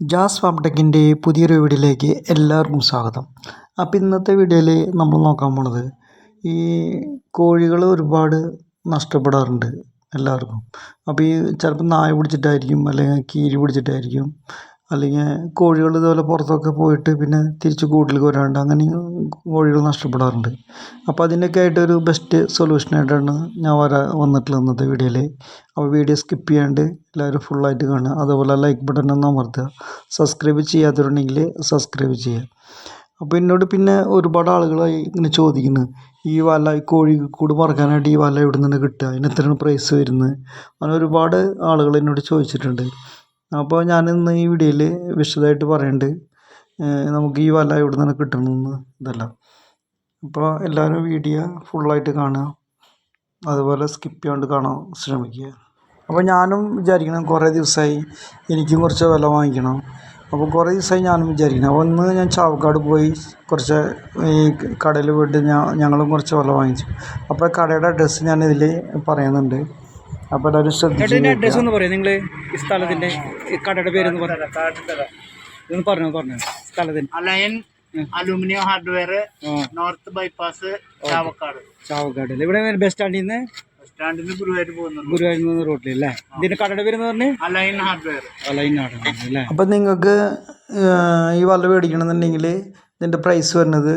Jazz ഫാംടെക്കിന്റെ പുതിയൊരു വീഡിയോയിലേക്ക് എല്ലാവർക്കും സ്വാഗതം. അപ്പോൾ ഇന്നത്തെ വീഡിയോയിൽ നമ്മൾ നോക്കാൻ പോണത് ഈ കോഴികൾ ഒരുപാട് നഷ്ടപ്പെടാറുണ്ട് എല്ലാവർക്കും. അപ്പോൾ ഈ ചിലപ്പോൾ നായ പിടിച്ചിട്ടായിരിക്കും അല്ലെങ്കിൽ കീരി പിടിച്ചിട്ടായിരിക്കും. അല്ലെങ്കിൽ കോഴികൾ ഇതുപോലെ പുറത്തൊക്കെ പോയിട്ട് പിന്നെ തിരിച്ച് കൂട്ടിലേക്ക് വരാണ്ട് അങ്ങനെ കോഴികൾ നഷ്ടപ്പെടാറുണ്ട്. അപ്പോൾ അതിനൊക്കെ ആയിട്ടൊരു ബെസ്റ്റ് സൊല്യൂഷനായിട്ടാണ് ഞാൻ വരാ വന്നിട്ടുള്ളത് ഇന്നത്തെ വീഡിയോയിൽ അപ്പോൾ വീഡിയോ സ്കിപ്പ് ചെയ്യാണ്ട് എല്ലാവരും ഫുള്ളായിട്ട് കാണുക. അതുപോലെ ലൈക്ക് ബട്ടൺ അമർത്തുക. സബ്സ്ക്രൈബ് ചെയ്യാത്തവരുണ്ടെങ്കിൽ സബ്സ്ക്രൈബ് ചെയ്യുക. അപ്പോൾ എന്നോട് പിന്നെ ഒരുപാട് ആളുകളായി ഇങ്ങനെ ചോദിക്കുന്നു. ഈ വല കോഴിക്കൂട് പറക്കാനായിട്ട് ഈ വല എവിടെ നിന്ന് കിട്ടുക? അതിന് എത്രയാണ് പ്രൈസ് വരുന്നത്? അങ്ങനെ ഒരുപാട് ആളുകൾ എന്നോട് ചോദിച്ചിട്ടുണ്ട്. അപ്പോൾ ഞാൻ ഇന്ന് ഈ വീഡിയോയിൽ വിശദമായിട്ട് പറയുന്നുണ്ട് നമുക്ക് ഈ വല എവിടെ നിന്നാണ് കിട്ടണമെന്ന് ഇതെല്ലാം. അപ്പോൾ എല്ലാവരും വീഡിയോ ഫുള്ളായിട്ട് കാണുക. അതുപോലെ സ്കിപ്പ് ചെയ്യാണ്ട് കാണാൻ ശ്രമിക്കുക. അപ്പോൾ ഞാനും വിചാരിക്കണം കുറേ ദിവസമായി എനിക്കും കുറച്ച് വില വാങ്ങിക്കണം. അപ്പോൾ കുറേ ദിവസമായി ഞാനും വിചാരിക്കണം അപ്പോൾ ഒന്ന് ഞാൻ ചാവക്കാട് പോയി കുറച്ച് ഈ കടയിൽ പോയിട്ട് ഞാൻ ഞങ്ങളും കുറച്ച് വില വാങ്ങിച്ചു. അപ്പോൾ കടയുടെ അഡ്രസ്സ് ഞാനിതിൽ പറയുന്നുണ്ട്. അപ്പോൾ എല്ലാവരും ശ്രദ്ധിച്ച് ചേട്ടന്റെ അഡ്രസ്സ് ഒന്ന് പറയും. നിങ്ങൾ ഈ സ്ഥലത്തിന്റെ ഈ കടയുടെ പേരൊന്ന് പറഞ്ഞു ഇതൊന്ന് പറഞ്ഞു പറഞ്ഞു. സ്ഥലത്തിന്. അലയൻ aluminium hardware north bypass Chavakkad. Chavakkad ഇവിടെ ബസ് സ്റ്റാൻഡിൽ നിന്ന് ഗുരുവായൂർ ഗുരുവായൂർ നിന്ന് റോട്ടിൽ അല്ലേ? കടയുടെ പേരെന്ന് പറഞ്ഞ്. അലൈൻ ഹാർഡ്വെയർ അല്ലേ? അപ്പം നിങ്ങൾക്ക് ഈ വല മേടിക്കണമെന്നുണ്ടെങ്കിൽ ഇതിന്റെ പ്രൈസ് വരുന്നത്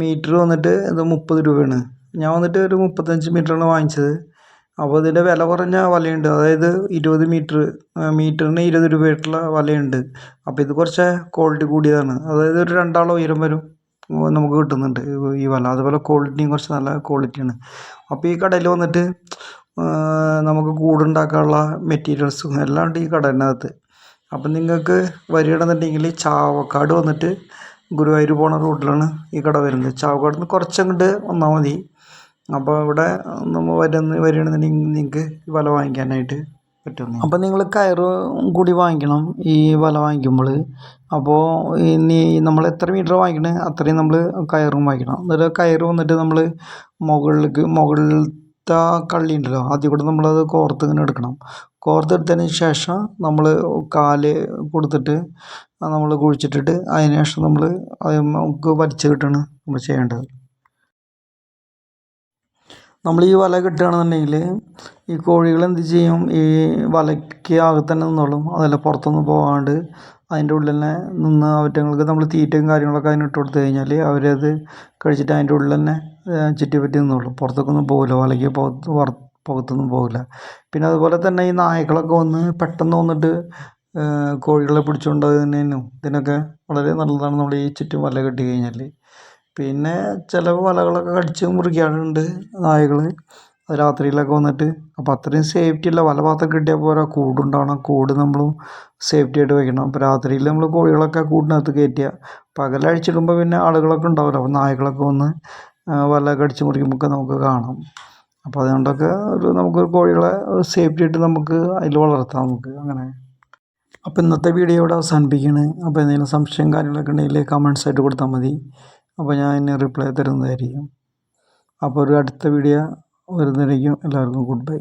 മീറ്റർ വന്നിട്ട് ഇത് മുപ്പത് രൂപയാണ്. ഞാൻ വന്നിട്ട് ഒരു മുപ്പത്തഞ്ച് മീറ്ററാണ് വാങ്ങിച്ചത്. അപ്പോൾ ഇതിന്റെ വില കുറഞ്ഞ വലയുണ്ട്. അതായത് ഇരുപത് മീറ്റർ മീറ്ററിന് ഇരുപത് രൂപയായിട്ടുള്ള വലയുണ്ട്. അപ്പോൾ ഇത് കുറച്ച് ക്വാളിറ്റി കൂടിയതാണ്. അതായത് ഒരു രണ്ടാളോ ഉയരം വരും നമുക്ക് കിട്ടുന്നുണ്ട് ഈ വല. അതുപോലെ ക്വാളിറ്റിയും കുറച്ച് നല്ല ക്വാളിറ്റിയാണ്. അപ്പോൾ ഈ കടയിൽ വന്നിട്ട് നമുക്ക് കൂടുണ്ടാക്കാനുള്ള മെറ്റീരിയൽസും എല്ലാം ഉണ്ട് ഈ കടേനകത്ത്. അപ്പം നിങ്ങൾക്ക് വരികയാണെന്നുണ്ടെങ്കിൽ ചാവക്കാട് വന്നിട്ട് ഗുരുവായൂർ പോണ റൂട്ടിലാണ് ഈ കട വരുന്നത്. ചാവക്കാട് നിന്ന് കുറച്ചങ്ങോട്ട് വന്നാൽ മതി. അപ്പോൾ ഇവിടെ നമ്മൾ വരുന്ന വരികയാണെന്നുണ്ടെങ്കിൽ നിങ്ങൾക്ക് വല വാങ്ങിക്കാനായിട്ട് പറ്റും അപ്പോൾ നിങ്ങൾ കയറും കൂടി വാങ്ങിക്കണം ഈ വല വാങ്ങിക്കുമ്പോൾ. അപ്പോൾ ഇനി നമ്മൾ എത്ര മീറ്റർ വാങ്ങിക്കണേ അത്രയും നമ്മൾ കയറും വാങ്ങിക്കണം. എന്നിട്ട് കയറ് വന്നിട്ട് നമ്മൾ മുകളിലേക്ക് മുകളിലത്തെ കള്ളി ഉണ്ടല്ലോ അതിൽ കൂടെ നമ്മളത് കോർത്ത് ഇങ്ങനെ എടുക്കണം. കോർത്തെടുത്തതിന് ശേഷം നമ്മൾ കാൽ കൊടുത്തിട്ട് നമ്മൾ കുഴിച്ചിട്ടിട്ട് അതിന് ശേഷം നമ്മൾ നമുക്ക് വലിച്ചു കിട്ടണം നമ്മൾ ചെയ്യേണ്ടത്. നമ്മൾ ഈ വല കെട്ടുകയാണെന്നുണ്ടെങ്കിൽ ഈ കോഴികൾ എന്ത് ചെയ്യും? ഈ വലയ്ക്ക് അകത്ത് തന്നെ നിന്നോളും. അതല്ല പുറത്തൊന്നും പോകാണ്ട് അതിന്റെ ഉള്ളിൽ തന്നെ നിന്ന് അവറ്റങ്ങൾക്ക് നമ്മൾ തീറ്റയും കാര്യങ്ങളൊക്കെ അതിന് ഇട്ട് കൊടുത്തു കഴിഞ്ഞാൽ അവരത് കഴിച്ചിട്ട് അതിന്റെ ഉള്ളിൽ തന്നെ ചുറ്റി ചുറ്റിപ്പറ്റി നിന്നോളും. പുറത്തേക്കൊന്നും പോകില്ല വലയ്ക്ക് പുറത്ത് പുറത്തൊന്നും പോകില്ല പിന്നെ അതുപോലെ തന്നെ ഈ നായ്ക്കളൊക്കെ വന്ന് പെട്ടെന്ന് വന്നിട്ട് കോഴികളെ പിടിച്ചുകൊണ്ട് പോകുന്നതിനും ഇതിനൊക്കെ വളരെ നല്ലതാണ് നമ്മൾ ഈ ചുറ്റും വല കെട്ടി കഴിഞ്ഞാൽ പിന്നെ ചില വലകളൊക്കെ കടിച്ച് മുറിക്കാറുണ്ട് നായകൾ രാത്രിയിലൊക്കെ വന്നിട്ട്. അപ്പോൾ അത്രയും സേഫ്റ്റി ഉള്ള വല മാത്രം കിട്ടിയാൽ പോരാ. കൂടുണ്ടാവണം കൂട് നമ്മൾ സേഫ്റ്റി ആയിട്ട് വയ്ക്കണം അപ്പോൾ രാത്രിയിൽ നമ്മൾ കോഴികളൊക്കെ കൂടിനകത്ത് കയറ്റുക. പകലഴിച്ചിടുമ്പോൾ പിന്നെ ആളുകളൊക്കെ ഉണ്ടാവില്ല അപ്പോൾ നായ്ക്കളൊക്കെ വന്ന് വല കടിച്ച് മുറിക്കുമ്പോൾ നമുക്ക് കാണാം. അപ്പോൾ അതുകൊണ്ടൊക്കെ ഒരു നമുക്ക് കോഴികളെ സേഫ്റ്റി ആയിട്ട് നമുക്ക് അതിൽ വളർത്താം നമുക്ക് അങ്ങനെ. അപ്പോൾ ഇന്നത്തെ വീഡിയോ ഇവിടെ അവസാനിപ്പിക്കുകയാണ്. അപ്പോൾ എന്തെങ്കിലും സംശയം കാര്യങ്ങളൊക്കെ ഉണ്ടെങ്കിൽ കമൻസ് ആയിട്ട് കൊടുത്താൽ മതി. അപ്പോൾ ഞാൻ അതിന് റിപ്ലൈ തരുന്നതായിരിക്കും. അപ്പോൾ ഒരു അടുത്ത വീഡിയോ വരുന്നതായിരിക്കും. എല്ലാവർക്കും ഗുഡ് ബൈ